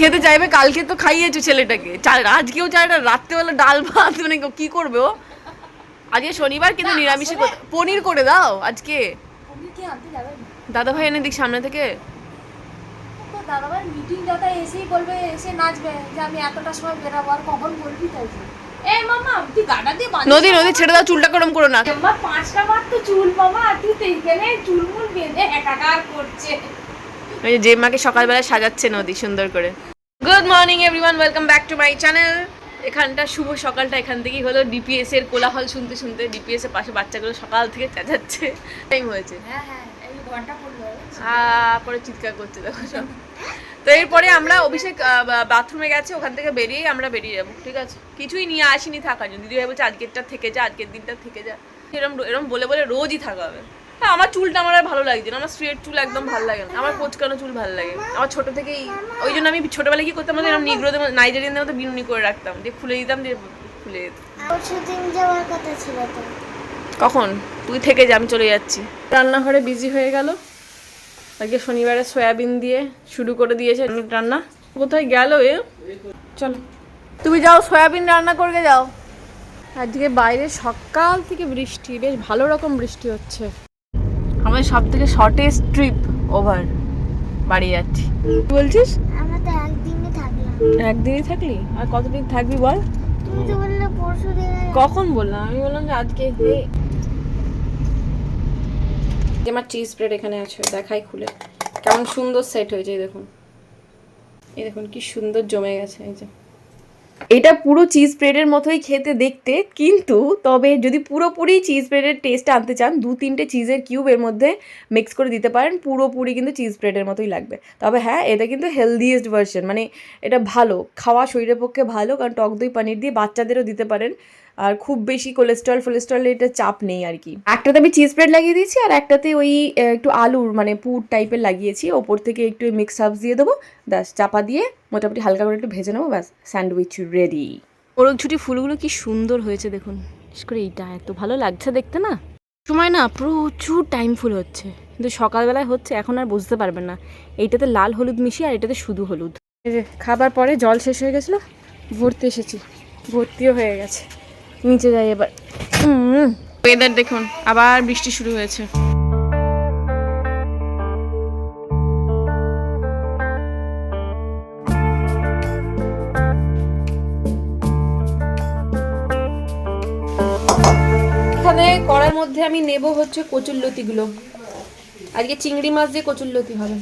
খেতে চাইবে কালকে তো খাইয়েছো ছেলেটাকে। আজকেও চাই না রাত্রেবেলা ডাল ভাত মানে কি করবে ও? আজকে শনিবার কিন্তু নিরামিষে পনির করে দাও আজকে। দাদা ভাই এনে দিক সামনে থেকে। তো দাদাভাই মিটিং দাদা এসেই বলবে এসে নাচবে যে আমি এতটা সময় বেরাবো আর কখন বলবি তাই এই মামা তুই গাডা দিয়ে বাঁধিস নদী নদী ছেড়ে দাও চুলটা গরম করো না। এবার পাঁচটা বার তো চুল মামা আর তুই এইখানে চুলমুল বেঁধে একাকার করছে। ওই যে জেম্মাকে সকালবেলা সাজাচ্ছে নদী সুন্দর করে। Good morning everyone welcome back to my channel এখানটা শুভ সকালটা এখান থেকেই হলো। ডিপিএস এর কোলাহল শুনতে শুনতে ডিপিএস এর পাশে বাচ্চাগুলো সকাল থেকে চেঁচাচ্ছে। টাইম হয়েছে। হ্যাঁ হ্যাঁ করে চিৎকার করছে দেখো সব। তো এরপরে আমরা অভিষেক বাথরুমে গেছে। ওখান থেকে বেরিয়েই আমরা বেরিয়ে যাব। ঠিক আছে? কিছুই নিয়ে আসিনি থাকার জন্য। দিদি ভাই বলছে আজকেরটা থেকে যা আজকের দিনটা থেকে যা। এরম এরম বলে বলে রোজই থাকা হবে। হ্যাঁ আমার চুলটা আমার আর ভালো লাগছে না। আমার স্ট্রেট চুল একদম ভালো লাগে না। আমার কোচকানো চুল ভালো লাগে আমার ছোট থেকেই ওই জন্য আমি ছোটবেলায় কি করতাম আমাদের নিগ্রোদের নাইজেরিয়ানদের মতো বিনুনি করে রাখতাম। দিয়ে খুলে দিতাম দিয়ে খুলে যাওয়ার কথা ছিল তো। কখন? তুই থেকে যা আমি চলে যাচ্ছি। রান্নাঘরে বিজি হয়ে গেল। আজকে শনিবারে সয়াবিন দিয়ে শুরু করে দিয়েছে রান্না। কোথায় গেল এ? চলো। তুমি যাও সয়াবিন রান্না করে যাও। আজকে বাইরে সকাল থেকে বৃষ্টি। বেশ ভালো রকম বৃষ্টি হচ্ছে। আমাদের সব থেকে শর্টেস্ট ট্রিপ ওভার বাড়ি যাচ্ছি। কি বলছিস? আমরা তো একদিনই থাকলাম। একদিনই থাকলি? আর কতদিন থাকবি বল? তুমি তো বললে পরশু দিনে। কখন বললাম? আমি বললাম যে আজকে আমার চিজ স্প্রেড এখানে আছে দেখাই খুলে। কেমন সুন্দর সেট হয়েছে দেখুন। এই দেখুন কি সুন্দর জমে গেছে এই যে। এটা পুরো চিজ ব্রেডের মতোই খেতে দেখতে, কিন্তু তবে যদি পুরোপুরি চিজ ব্রেডের টেস্ট আনতে চান দু তিনটে চিজের কিউব এর মধ্যে মিক্স করে দিতে পারেন, পুরোপুরি কিন্তু চিজ ব্রেডের মতোই লাগবে। তবে হ্যাঁ এটা কিন্তু হেলদিয়েস্ট ভার্সন মানে এটা ভালো, খাওয়া শরীরের পক্ষে ভালো, কারণ টক দই, পানির দিয়ে বাচ্চাদেরও দিতে পারেন। আর খুব বেশি কোলেস্ট্রল ফোলেস্ট্রল এটা চাপ নেই আর কি। একটাতে আমি চিজ ব্রেড লাগিয়ে দিয়েছি আর একটাতে ওই একটু আলুর মানে পুর টাইপের লাগিয়েছি। ওপর থেকে একটু মিক্স হাবস দিয়ে দেবো। ব্যাস চাপা দিয়ে মোটামুটি হালকা করে একটু ভেজে নেব ব্যাস স্যান্ডউইচ রেডি মোরগ ছুটি ফুলগুলো কি সুন্দর হয়েছে দেখুন। বিশেষ করে এইটা এত ভালো লাগছে দেখতে না? সময় না প্রচুর টাইম ফুল হচ্ছে। কিন্তু সকালবেলায় হচ্ছে এখন আর বুঝতে পারবেন না। এইটাতে লাল হলুদ মিশিয়ে আর এটাতে শুধু হলুদ। খাবার পরে জল শেষ হয়ে গেছিল ভর্তি এসেছি। ভর্তিও হয়ে গেছে। নিচে যাই এবার। ওয়েদার দেখুন আবার বৃষ্টি শুরু হয়েছে। এখানে কড়ার মধ্যে আমি নেব হচ্ছে কচুরলতিগুলো আজকে চিংড়ি মাছ দিয়ে কচুরলতি হবে।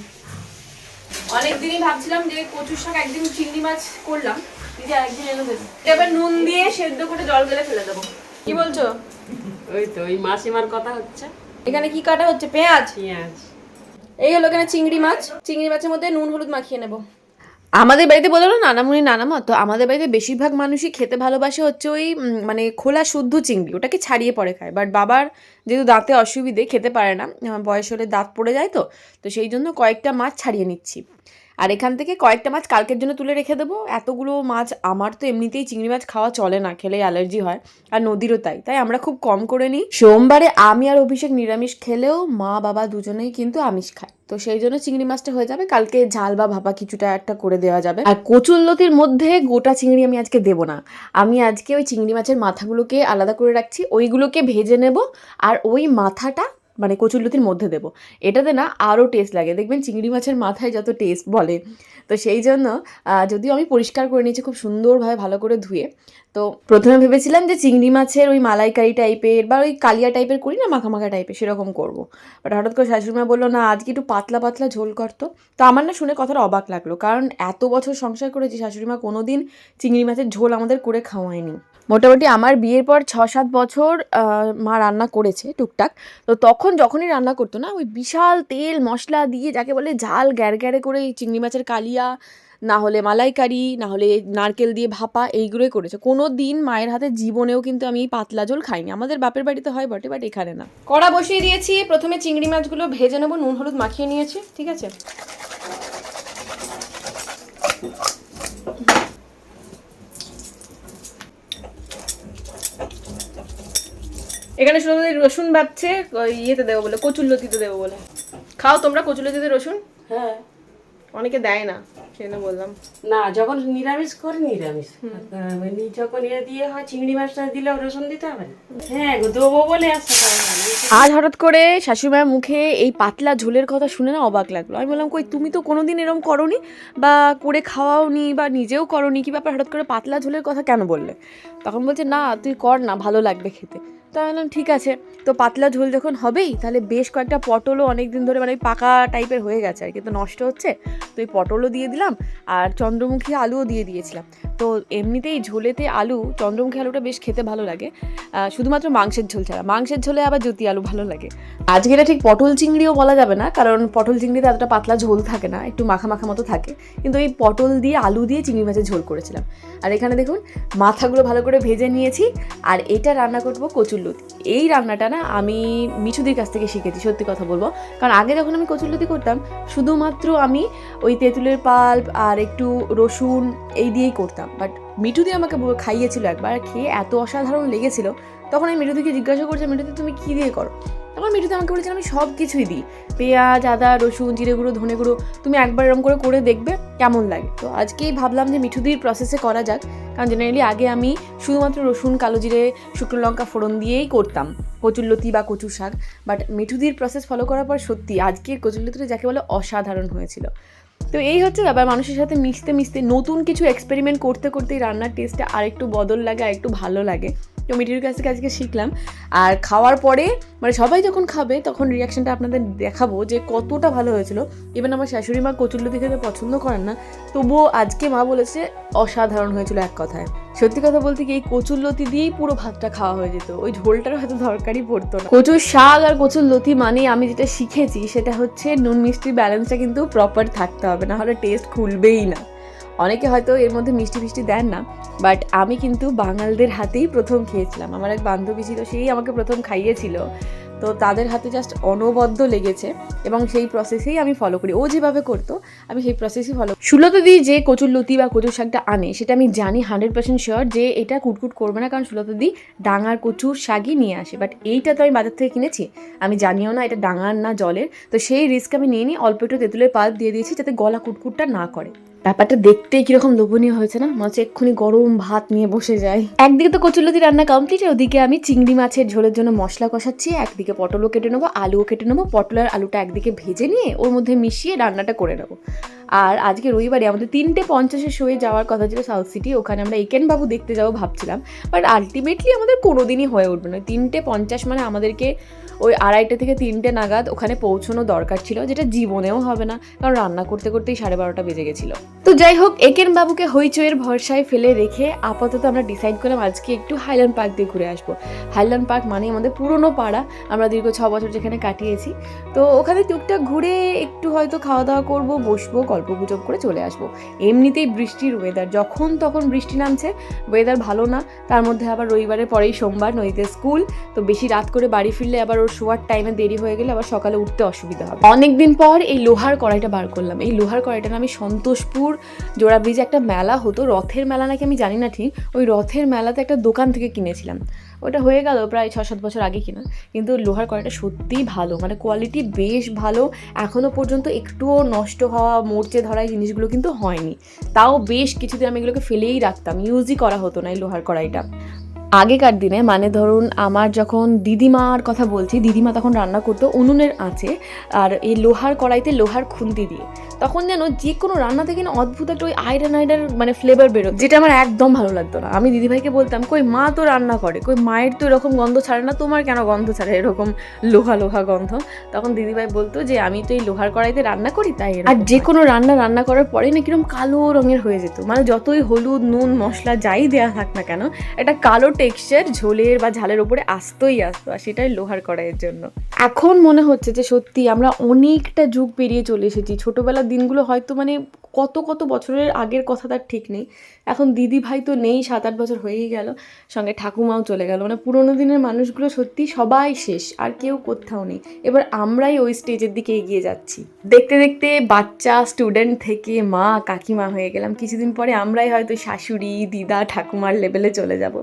অনেকদিনই ভাবছিলাম যে কচুর শাক একদিন চিংড়ি মাছ করলাম। দিদি এনে দেবে। এবার নুন দিয়ে সেদ্ধ করে জল গেলে ফেলে দেবো। কি বলছো? ওই তো ওই মাসিমার কথা হচ্ছে। এখানে কি কাটা হচ্ছে? পেঁয়াজ? পেঁয়াজ। এই হলো এখানে চিংড়ি মাছ। চিংড়ি মাছের মধ্যে নুন হলুদ মাখিয়ে নেব। আমাদের বাড়িতে বলল না নানামুনি নানামা তো আমাদের বাড়িতে বেশিরভাগ মানুষই খেতে ভালোবাসে হচ্ছে ওই মানে খোলা শুদ্ধ চিংড়ি। ওটাকে ছাড়িয়ে পরে খায়। বাট বাবার যেহেতু দাঁতে অসুবিধে খেতে পারে না বয়স হলে দাঁত পড়ে যায় তো তো সেই জন্য কয়েকটা মাছ ছাড়িয়ে নিচ্ছি। আর এখান থেকে কয়েকটা মাছ কালকের জন্য তুলে রেখে দেবো। এতগুলো মাছ, আমার তো এমনিতেই চিংড়ি মাছ খাওয়া চলে না, খেলে অ্যালার্জি হয়। আর নদীরও তাই তাই আমরা খুব কম করে নিই। সোমবারে আমি আর অভিষেক নিরামিষ খেলেও মা, বাবা দুজনেই কিন্তু আমিষ খায় তো সেই জন্য চিংড়ি মাছটা হয়ে যাবে। কালকে ঝাল বা ভাপা কিছুটা একটা করে দেওয়া যাবে। আর কচুল্লতির মধ্যে গোটা চিংড়ি আমি আজকে দেবো না। আমি আজকে ওই চিংড়ি মাছের মাথাগুলোকে আলাদা করে রাখছি, ওইগুলোকে ভেজে নেব। আর ওই মাথাটা মানে কচুরলতির মধ্যে দেবো। এটাতে না আরও টেস্ট লাগে। দেখবেন চিংড়ি মাছের মাথায় যত টেস্ট বলে, তো সেই জন্য যদিও আমি পরিষ্কার করে নিয়েছি খুব সুন্দরভাবে ভালো করে ধুয়ে, তো প্রথমে ভেবেছিলাম যে চিংড়ি মাছের ওই মালাইকারি টাইপের বা ওই কালিয়া টাইপের করি না মাখা মাখা টাইপের সেরকম করব। বাট হঠাৎ করে শাশুড়িমা বলল, না, আজকে একটু পাতলা পাতলা ঝোল করতো তো। আমার না শুনে কথাটা অবাক লাগল। কারণ এত বছর সংসার করেছি, শাশুড়িমা কোনো দিন চিংড়ি মাছের ঝোল আমাদের করে খাওয়ায়নি। মোটামুটি আমার বিয়ের পর ছ সাত বছর মা রান্না করেছে টুকটাক। তো তখন যখনই রান্না করতো না, ওই বিশাল তেল, মশলা দিয়ে যাকে বলে ঝাল, গ্যার করে চিংড়ি মাছের কালিয়া, না হলে মালাইকারি, না হলে নারকেল দিয়ে ভাপা, এইগুলোই করেছে। কোনো দিন মায়ের হাতে জীবনেও কিন্তু আমি এই পাতলা ঝোল খাইনি। আমাদের বাপের বাড়িতে হয় বটে, বাট এখানে না। কড়া বসিয়ে দিয়েছি, প্রথমে চিংড়ি মাছগুলো ভেজে নেব, নুন, হলুদ মাখিয়ে নিয়েছি, ঠিক আছে? এখানে শুধু রসুন ওই ইয়েতে দেবো বলে কচুরলতিতে দেবো বলে। খাও তোমরা কচুরলতিতে রসুন? হ্যাঁ। অনেকে দেয় না কেন বললাম। না যখন নিরামিষ করে নিরামিষ। যখন ইয়ে দিয়ে হয় চিংড়ি মাছটা দিলে রসুন দিতে হবে? হ্যাঁ দেবো বলে আজ হঠাৎ করে শাশুড়িমায়ের মুখে এই পাতলা ঝোলের কথা শুনে না অবাক লাগল। আমি বললাম কই তুমি তো কোনোদিন এরকম করনি? বা করে খাওয়াওনি বা নিজেও করনি? কি ব্যাপার হঠাৎ করে পাতলা ঝোলের কথা কেন বললে? তখন বলছে না তুই কর না ভালো লাগবে খেতে। তো আমি বললাম, ঠিক আছে। তো পাতলা ঝোল যখন হবেই, তাহলে বেশ কয়েকটা পটলও অনেক দিন ধরে মানে পাকা টাইপের হয়ে গেছে আর কি, তো নষ্ট হচ্ছে। তো এই পটলও দিয়ে দিলাম আর চন্দ্রমুখী আলুও দিয়ে দিয়েছিলাম। তো এমনিতেই ঝোলেতে আলু, চন্দ্রমুখী আলুটা বেশ খেতে ভালো লাগে। শুধুমাত্র মাংসের ঝোল ছাড়া। মাংসের ঝোলে আবার জ্যোতি আলু ভালো লাগে। আজকে এটা ঠিক পটল চিংড়িও বলা যাবে না, কারণ পটল চিংড়িতে এতটা পাতলা ঝোল থাকে না, একটু মাখা মাখা মতো থাকে। কিন্তু এই পটল দিয়ে আলু দিয়ে চিংড়ি মাছের ঝোল করেছিলাম। আর এখানে দেখুন, মাথাগুলো ভালো করে ভেজে নিয়েছি। আর এটা রান্না করব কচুরলতি। এই রান্নাটা না আমি মিঠুদির কাছ থেকে শিখেছি, সত্যি কথা বলব। কারণ আগে যখন আমি কচুরলতি করতাম, শুধুমাত্র আমি ওই তেঁতুলের পাল্প আর একটু রসুন এই দিয়েই করতাম। বাট মিঠুদি আমাকে খাইয়েছিল একবার, খেয়ে এত অসাধারণ লেগেছিল। তখন আমি মিঠুদিকে জিজ্ঞাসা করছি, মিঠুদি, তুমি কী দিয়ে করো? তখন মিঠুদি আমাকে বলেছে আমি সব কিছুই দিই। পেঁয়াজ, আদা, রসুন, জিরে গুঁড়ো, ধনে গুঁড়ো, তুমি একবার এরকম করে করে দেখবে কেমন লাগে? তো আজকেই ভাবলাম যে মিঠুদির প্রসেসে করা যাক, কারণ জেনারেলি আগে আমি শুধুমাত্র রসুন, কালো জিরে, শুকনো লঙ্কা ফোড়ন দিয়েই করতাম কচুরলতি বা কচু শাক। বাট মিঠুদির প্রসেস ফলো করার পর সত্যি আজকের কচুরলতিটা যাকে বলে অসাধারণ হয়েছিল। তো এই হচ্ছে ব্যাপার, মানুষের সাথে মিশতে মিশতে নতুন কিছু এক্সপেরিমেন্ট করতে করতে রান্নার টেস্টটা আরেকটু বদল লাগে আর একটু ভালো লাগে। তো মিঠির কাছ থেকে আজকে শিখলাম। আর খাওয়ার পরে মানে সবাই যখন খাবে, তখন রিয়াকশনটা আপনাদের দেখাবো যে কতটা ভালো হয়েছিল। ইভেন আমার শাশুড়ি মা কচুরলতি খেতে পছন্দ করেন না, তবুও আজকে মা বলেছে অসাধারণ হয়েছিল এক কথায়। সত্যি কথা বলতে কি, এই কচুরলতি দিয়েই পুরো ভাতটা খাওয়া হয়ে যেত। ওই ঝোলটার হয়তো দরকারই পড়তো না। কচুর শাক আর কচুর লতি মানে আমি যেটা শিখেছি, সেটা হচ্ছে নুন মিষ্টির ব্যালেন্সটা কিন্তু প্রপার থাকতে হবে না হলে টেস্ট খুলবেই না। অনেকে হয়তো এর মধ্যে মিষ্টি ফিষ্টি দেন না বাট আমি কিন্তু বাঙালদের হাতেই প্রথম খেয়েছিলাম। আমার এক বান্ধবী ছিল, সেই আমাকে প্রথম খাইয়েছিল। তো তাদের হাতে জাস্ট অনবদ্য লেগেছে এবং সেই প্রসেসেই আমি ফলো করি। ও যেভাবে করতো, আমি সেই প্রসেসই ফলো সুলতা দি যে কচুর লতি বা কচুর শাকটা আনে, সেটা আমি জানি হান্ড্রেড পার্সেন্ট শিওর যে এটা কুটকুট করবে না, কারণ সুলতা দি ডাঙার কচুর শাকই নিয়ে আসে। বাট এইটা তো আমি বাজার থেকে কিনেছি, আমি জানিও না এটা ডাঙার না জলের। তো সেই রিস্ক আমি নিয়ে নিই অল্প একটু তেঁতুলের পাল্প দিয়ে দিয়েছি, যাতে গলা কুটকুটটা না করে। ব্যাপারটা দেখতেই কীরকম লোভনীয় হয়েছে না? মনে হচ্ছে এক্ষুনি গরম ভাত নিয়ে বসে যায় একদিকে তো কচুরলতি রান্না কমপ্লিট ওদিকে আমি চিংড়ি মাছের ঝোলের জন্য মশলা কষাচ্ছি, একদিকে পটলও কেটে নেব, আলুও কেটে নেব, পটল আর আলুটা একদিকে ভেজে নিয়ে ওর মধ্যে মিশিয়ে রান্নাটা করে নেব। আর আজকে রবিবারে আমাদের তিনটে পঞ্চাশের শোয়ে যাওয়ার কথা ছিল সাউথ সিটি ওখানে আমরা একেন বাবু দেখতে যাব ভাবছিলাম। বাট আলটিমেটলি আমাদের কোনো দিনই হয়ে উঠবে না। তিনটে পঞ্চাশ মানে আমাদেরকে ওই আড়াইটে থেকে তিনটে নাগাদ ওখানে পৌঁছানো দরকার ছিল, যেটা জীবনেও হবে না, কারণ রান্না করতে করতেই সাড়ে বারোটা বেজে গেছিল। তো যাই হোক একেন বাবুকে হইচইয়ের ভরসায় ফেলে রেখে আপাতত আমরা ডিসাইড করলাম আজকে একটু হাইল্যান্ড পার্ক দিয়ে ঘুরে আসব। হাইল্যান্ড পার্ক মানে আমাদের পুরনো পাড়া, আমরা দীর্ঘ ছ বছর যেখানে কাটিয়েছি। তো ওখানে টুকটাক ঘুরে একটু হয়তো খাওয়া দাওয়া করব, বসবো গল্প গুজব করে চলে আসব। এমনিতেই বৃষ্টির ওয়েদার যখন তখন বৃষ্টি নামছে ওয়েদার ভালো না, তার মধ্যে আবার রবিবারের পরেই সোমবার, নদীতে স্কুল, তো বেশি রাত করে বাড়ি ফিরলে আবার ওর শোয়ার টাইমে দেরি হয়ে গেলে আবার সকালে উঠতে অসুবিধা হবে। অনেকদিন পর এই লোহার কড়াইটা বার করলাম। এই লোহার কড়াইটা আমি সন্তোষপুর জোড়া ব্রিজে একটা মেলা হতো। রথের মেলা নাকি আমি জানি না ঠিক, ওই রথের মেলাতে একটা দোকান থেকে কিনেছিলাম। ওটা হয়ে গেল প্রায় ছ সাত বছর আগে কিনা। কিন্তু লোহার কড়াইটা সত্যিই ভালো মানে কোয়ালিটি বেশ ভালো। এখনও পর্যন্ত একটুও নষ্ট হওয়া, মরচে ধরা জিনিসগুলো কিন্তু হয়নি। তাও বেশ কিছুদিন আমি এগুলোকে ফেলেই রাখতাম ইউজই করা হতো না এই লোহার কড়াইটা। আগেকার দিনে মানে ধরুন আমার যখন দিদিমার কথা বলছি, দিদিমা তখন রান্না করতো উনুনের আঁচে আর এই লোহার কড়াইতে লোহার খুন্তি দিয়ে। তখন যেন যে কোনো রান্না থেকে না অদ্ভুত একটা ওই আয়রন আয়রন মানে ফ্লেভার বেরো যেটা আমার একদম ভালো লাগতো না। আমি দিদিভাইকে বলতাম কই মা তো রান্না করে কই মায়ের তো এরকম গন্ধ ছাড়ে না তোমার কেন গন্ধ ছাড়ে এরকম লোহা লোহা গন্ধ? তখন দিদিভাই বলতো যে আমি তো এই লোহার কড়াইতে রান্না করি তাই আর যে কোনো রান্না রান্না করার পরে না কীরকম কালো রঙের হয়ে যেত। মানে যতই হলুদ নুন মশলা যাই দেওয়া থাক না কেন একটা কালো টেক্সচার ঝোলের বা ঝালের ওপরে আসতোই আসতো আর সেটাই লোহার কড়াইয়ের জন্য। এখন মনে হচ্ছে যে সত্যি আমরা অনেকটা যুগ পেরিয়ে চলে এসেছি। ছোটোবেলার দিনগুলো হয়তো মানে কত কত বছরের আগের কথা তার ঠিক নেই। এখন দিদি ভাই তো নেই, সাত আট বছর হয়েই গেল, সঙ্গে ঠাকুমাও চলে গেল। মানে পুরোনো দিনের মানুষগুলো সত্যি সবাই শেষ, আর কেউ কোথাও নেই। এবার আমরাই ওই স্টেজের দিকে এগিয়ে যাচ্ছি। দেখতে দেখতে বাচ্চা স্টুডেন্ট থেকে মা, কাকিমা হয়ে গেলাম। কিছুদিন পরে আমরাই হয়তো শাশুড়ি, দিদা, ঠাকুমার লেভেলে চলে যাব।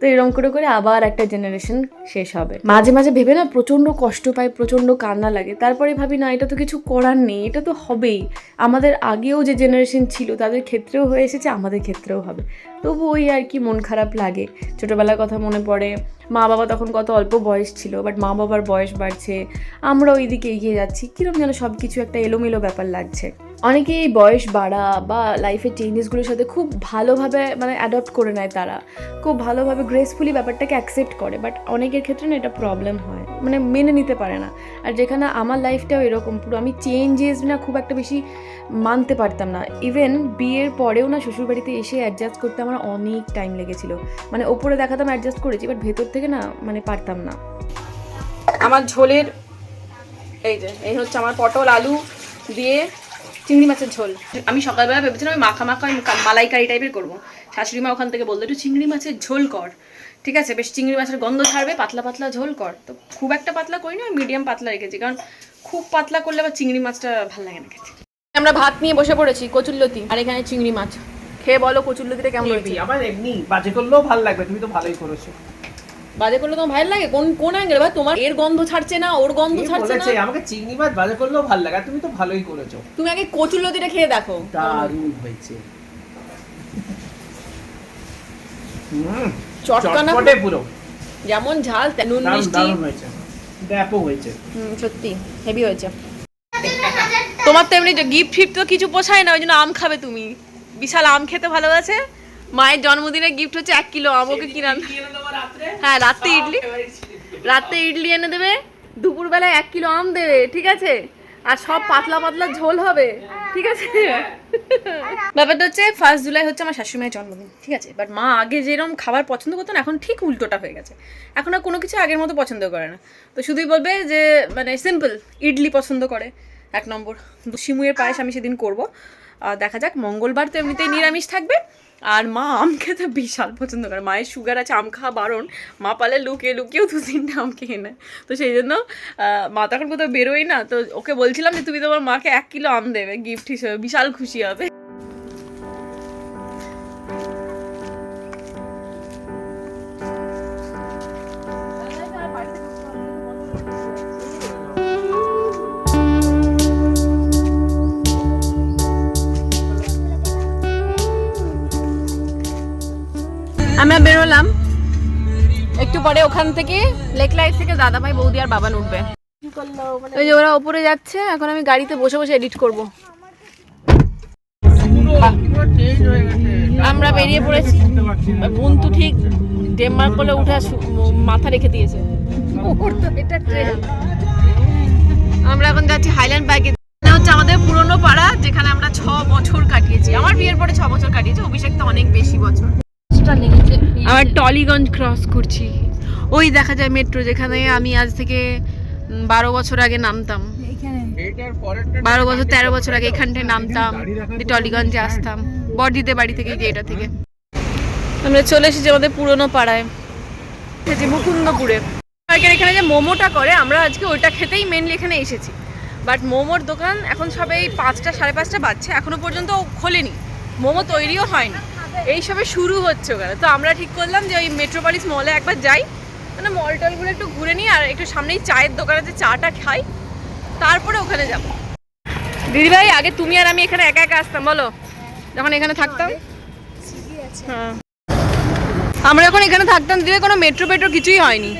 তো এরকম করে করে আবার একটা জেনারেশন শেষ হবে। মাঝে মাঝে ভেবে না প্রচণ্ড কষ্ট পাই, প্রচণ্ড কান্না লাগে। তারপরে ভাবি, না, এটা তো কিছু করার নেই, এটা তো হবেই। আমাদের আগেও যে জেনারেশন ছিল, তাদের ক্ষেত্রেও হয়ে এসেছে, আমাদের ক্ষেত্রেও হবে। তবু ওই আর কি মন খারাপ লাগে। ছোটোবেলার কথা মনে পড়ে মা বাবা তখন কত অল্প বয়স ছিল বাট মা বাবার বয়স বাড়ছে আমরা ওই দিকে এগিয়ে যাচ্ছি। কীরকম যেন সব কিছু একটা এলোমেলো ব্যাপার লাগছে। অনেকে এই বয়স বাড়া বা লাইফের চেঞ্জেসগুলোর সাথে খুব ভালোভাবে মানে অ্যাডপ্ট করে নেয় তারা। খুব ভালোভাবে গ্রেসফুলি ব্যাপারটাকে অ্যাকসেপ্ট করে বাট অনেকের ক্ষেত্রে না এটা প্রবলেম হয়। মানে মেনে নিতে পারে না। আর যেখানে আমার লাইফটাও এরকম, পুরো আমি চেঞ্জেস না খুব একটা বেশি মানতে পারতাম না। ইভেন বিয়ের পরেও না শ্বশুরবাড়িতে এসে অ্যাডজাস্ট করতে আমার অনেক টাইম লেগেছিল। মানে ওপরে দেখাতাম অ্যাডজাস্ট করেছি বাট ভেতর থেকে না মানে পারতাম না। আমার ঝোলের, এই যে, এই হচ্ছে আমার পটল, আলু দিয়ে চিংড়ি মাছের ঝোল। আমি সকালবেলা ভেবেছিলাম আমি মাখা মাখা মালাইকারি টাইপের করব। শাশুড়ি মা ওখান থেকে বলল একটু চিংড়ি মাছের ঝোল কর। ঠিক আছে বেশ চিংড়ি মাছের গন্ধ ছাড়বে পাতলা পাতলা ঝোল কর। তো খুব একটা পাতলা করি না মিডিয়াম পাতলা রেখেছি কারণ খুব পাতলা করলে আবার চিংড়ি মাছটা ভালো লাগে না খেতে। আমরা ভাত নিয়ে বসে পড়েছি কচুরলতি। আর এখানে চিংড়ি মাছ। খেয়ে বলো কচুরলতিটা কেমন হয়েছে? আবার এমনি বাজে করলেও ভালো লাগবে তুমি তো ভালোই করেছ। বাজে করলে তোমার ভালো লাগে? কোন কোন অ্যাঙ্গেল বা তোমার এর গন্ধ ছাড়ছে না ওর গন্ধ ছাড়ছে বলেছে? না আমাকে চিংড়ি মাছ বাজে করলেও ভালো লাগে তুমি তো ভালোই করেছ। তুমি আগে কচুরলতিটা খেয়ে দেখো। দারুণ হয়েছে। চটকানা চটপটে পুরো। যেমন ঝাল নুন মিষ্টি। দারুণ হয়েছে। ব্যাপক হয়েছে। হুম, সত্যি হেভি হয়েছে। তোমার তো এমনি গিফট ফিফট তো কিছু পোষায় না ওই জন্য আম খাবে তুমি। বিশাল আম খেতে ভালোবাসে। মায়ের জন্মদিনের গিফট হচ্ছে এক কিলো আম ওকে কিনা হ্যাঁ রাত্রে ইডলি রাত্রে ইডলি এনে দেবে দুপুরবেলায় এক কিলো আম দেবে ঠিক আছে? আর সব পাতলা পাতলা ঝোল হবে ঠিক আছে? ব্যাপারটা হচ্ছে ফার্স্ট জুলাই হচ্ছে আমার শাশুড়িমায়ের জন্মদিন ঠিক আছে? বাট মা আগে যেরকম খাবার পছন্দ করতো না এখন ঠিক উল্টোটা হয়ে গেছে। এখন আর কোনো কিছু আগের মতো পছন্দ করে না। তো শুধুই বলবে যে মানে সিম্পল ইডলি পছন্দ করে। এক নম্বর সিমুয়ের পায়েস আমি সেদিন করব। আর দেখা যাক মঙ্গলবার তো এমনিতেই নিরামিষ থাকবে। আর মা আম খেতে বিশাল পছন্দ করে। মায়ের সুগার আছে, আম খাওয়া বারণ। মা পালে লুকিয়ে লুকিয়েও দু তিনটে আম খেয়ে নেয়। তো সেই জন্য মা তখন কোথাও বেরোই না। তো ওকে বলছিলাম যে, তুমি তোমার মাকে এক কিলো আম দেবে গিফট হিসেবে। বিশাল খুশি হবে। পরে ওখান থেকে লেক লাইট থেকে দাদা ভাই বৌদি আর বাবা উঠবে ওই যে ওরা ওপরে যাচ্ছে এখন আমি গাড়িতে বসে বসে এডিট করব। আমরা বেরিয়ে পড়েছি। বন্তু ঠিক ডেনমার্ক বলে উঠে মাথা রেখে দিয়েছে। আমরা এখন যাচ্ছি হাইল্যান্ড ব্যাগে হচ্ছে আমাদের পুরনো পাড়া যেখানে আমরা ছ বছর কাটিয়েছি। আমার বিয়ের পরে ছ বছর কাটিয়েছি অভিষেক তো অনেক বেশি বছর। আবার টলিগঞ্জ ক্রস করছি। ওই দেখা যায় মেট্রো যেখানে আমি আজ থেকে বারো বছর আগে নামতাম। বারো বছর তেরো বছর আগে এখানটায় নামতাম টলিগঞ্জে আসতাম। বড়দিতে বাড়ি থেকে গিয়ে এটা থেকে। আমরা চলে এসেছি আমাদের পুরনো পাড়ায়। এসেছি মুকুন্দপুরে। পার্কের এখানে যে মোমোটা করে আমরা আজকে ওইটা খেতেই মেনলি এখানে এসেছি। বাট মোমোর দোকান এখন সবে এই পাঁচটা সাড়ে পাঁচটা বাজছে। এখনও পর্যন্ত খোলেনি। মোমো তৈরিও হয়নি। এই সবে শুরু হচ্ছে ওখানে। তো আমরা ঠিক করলাম যে ওই মেট্রোপলিস মলে একবার যাই। মানে মল টলগুলো একটু ঘুরে নিই আর একটু সামনেই চায়ের দোকানে যে চাটা খাই, তারপরে ওখানে যাব। দিদিভাই, আগে তুমি আর আমি এখানে একা একা আসতাম, বলো? যখন এখানে থাকতাম? হ্যাঁ। আমরা যখন এখানে থাকতাম দিদি কোনো মেট্রো পেট্রো কিছুই হয়নি।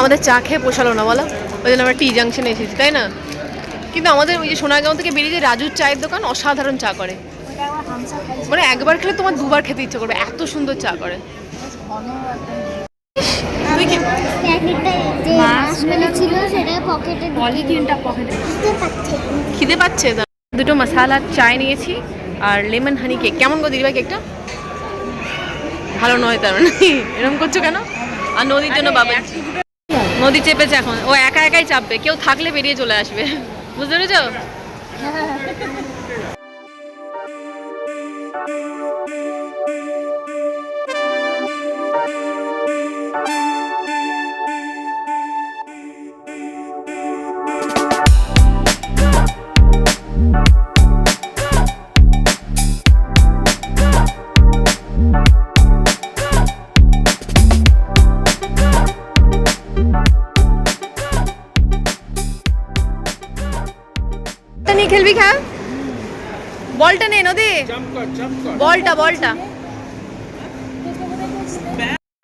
আমাদের চা খেয়ে পোষালো না, বলো? ওই জন্য আমরা টি জাংশনে এসেছি, তাই না? কিন্তু আমাদের ওই যে সোনারগাঁও থেকে বেরিয়ে যে রাজুর চায়ের দোকান অসাধারণ চা করে। মানে একবার খেলে তোমার দুবার খেতে ইচ্ছে করবে এত সুন্দর চা করে। তুই কি প্যাকেটটা যে মাছগুলো ছিল সেটা পকেটে পলিথিনটা পকেটে পাচ্ছে। খিদে পাচ্ছে। দুটো মশালা চায় নিয়েছি আর লেমন হানি কেক কেমন গো দিদিভাই কেকটা ভালো নয় তার মানে। এরকম করছ কেন? আর নদীর জন্য বাবা নদী চেপেছে এখন। ও একা একাই চাপবে। কেউ থাকলে বেরিয়ে চলে আসবে। বুঝতে পেরেছ? বলটা নে নদী। বলটা বলটা।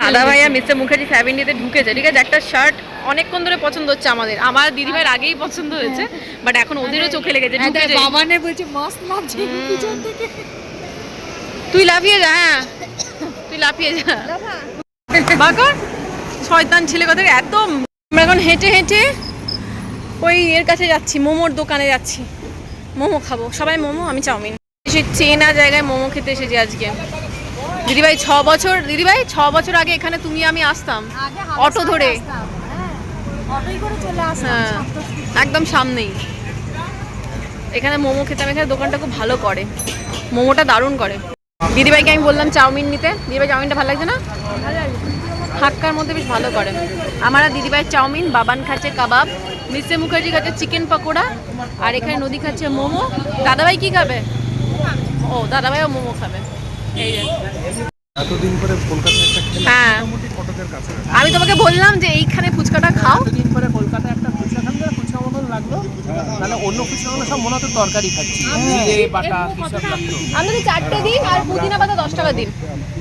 দাদা ভাই আর মিস্টার মুখার্জি ফ্যামিলিতে ঢুকেছে ঠিক আছে? একটা শার্ট অনেকক্ষণ ধরে পছন্দ হচ্ছে আমাদের। আমার দিদি ভাইয়ের আগেই পছন্দ হয়েছে বাট এখন ওদেরও চোখে লেগেছে ঢুকেছে বাবানে বলছে মস্ত লাগছে পিছন থেকে। তুই লাফিয়ে যা হ্যাঁ। তুই লাফিয়ে যা। বাকর শয়তান ছেলে কথা এত আমরা এখন হেঁটে হেঁটে ওই এর কাছে যাচ্ছি মোমোর দোকানে যাচ্ছি। মোমো খাব। সবাই মোমো আমি চাউমিন। সে চেনা জায়গায় মোমো খেতে এসেছি আজকে। দিদিভাই ছ বছর দিদিভাই ছ বছর আগে এখানে তুমি আমি আসতাম। অটো ধরে। হ্যাঁ হ্যাঁ একদম সামনেই। এখানে মোমো খেতাম এখানে দোকানটা খুব ভালো করে। মোমোটা দারুণ করে। দিদিভাইকে আমি বললাম চাউমিন নিতে। দিদিভাই চাউমিনটা ভালো লাগছে না? হাক্কার মধ্যে বেশ ভালো করে। আমার আর দিদিভাই চাউমিন বাবান খাচ্ছে কাবাব। মিস্টার মুখার্জি খাচ্ছে চিকেন পকোড়া আর এখানে নদী খাচ্ছে মোমো। দাদাভাই কি খাবে? ও দাদাভাইও মোমো খাবে। এই এতদিন পরে কলকাতায় একটা হ্যাঁ। আমি তোমাকে বললাম যে এইখানে ফুচকাটা খাও। দিন পরে কলকাতায় একটা ফুচকা খান ফুচকা মতন লাগল অন্য ফুচকাগুলো সব মনে হতো তরকারি খাচ্ছি। জিরে বাটা কি সব আমাদের চারটে দিন আর পুদিনা পাতা দশ টাকা দিন।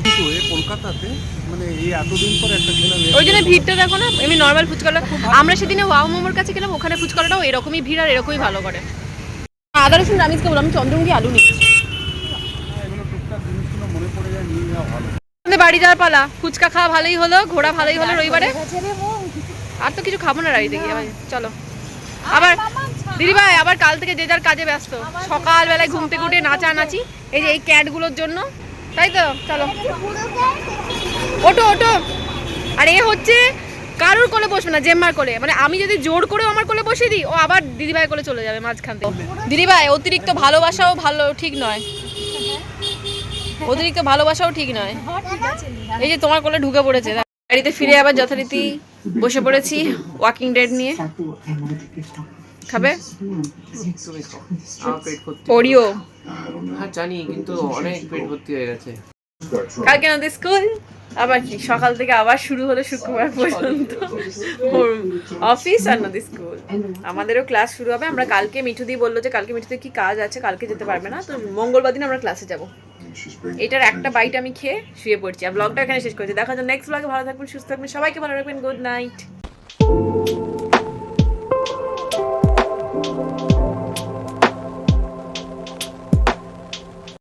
কিন্তু কলকাতাতে মানে এই এতদিন পরে একটা খেলাম ওই জন্য ভিড়টা দেখো না এমনি নর্মাল আমরা সেদিনে ওয়াও মোমোর কাছে গেলাম ওখানে ফুচকাটাও এরকমই ভিড় আর এরকমই ভালো করে। আদা রসুন আমি চন্দ্রমুখী আলু নিচ্ছি। বাড়ি যাওয়ার পালা। ফুচকা খাওয়া ভালোই হলো ঘোরা ভালোই হলো রবিবারে। আর তো কিছু খাব না বাড়িতে গিয়ে চলো। আবার দিদি ভাই আবার কাল থেকে যে যার কাজে ব্যস্ত। সকালবেলায় ঘুম থেকে উঠে নাচা নাচি। এই যে এই ক্যাটগুলোর জন্য। তাই তো? চলো। ওটো ওটো আর, এ হচ্ছে কারোর কোলে বসবে না, জেম্মার কোলে। মানে আমি যদি জোর করে আমার কোলে বসিয়ে দিই, ও আবার দিদিভাই কোলে চলে যাবে মাঝখান থেকে। দিদিভাই, অতিরিক্ত ভালোবাসাও ভালো, ঠিক নয়। অতিরিক্ত ভালোবাসাও ঠিক নয়। এই যে তোমার কোলে ঢুকে পড়েছে। বাড়িতে ফিরে আবার যথারীতি বসে পড়েছি ওয়াকিং ডেড নিয়ে। খাবে? ওরিও হ্যাঁ জানি কিন্তু অনেক পেট ভর্তি হয়ে গেছে। কালকে নদী স্কুল? আবার কি? সকাল থেকে আবার শুরু হলো শুক্রবার পর্যন্ত। অফিস আর নদী স্কুল। আমাদেরও ক্লাস শুরু হবে। আমরা কালকে মিঠুদি বলল যে কালকে মিঠুদি কি কাজ আছে? কালকে যেতে পারবে না। তো মঙ্গলবার দিন আমরা ক্লাসে যাব। এটার একটা বাইট আমি খেয়ে শুয়ে পড়ছি। আর ব্লগটা এখানে শেষ করছি। দেখা যায় নেক্সট ব্লগে ভালো থাকবেন সুস্থ থাকবেন। সবাইকে ভালো রাখবেন। Good night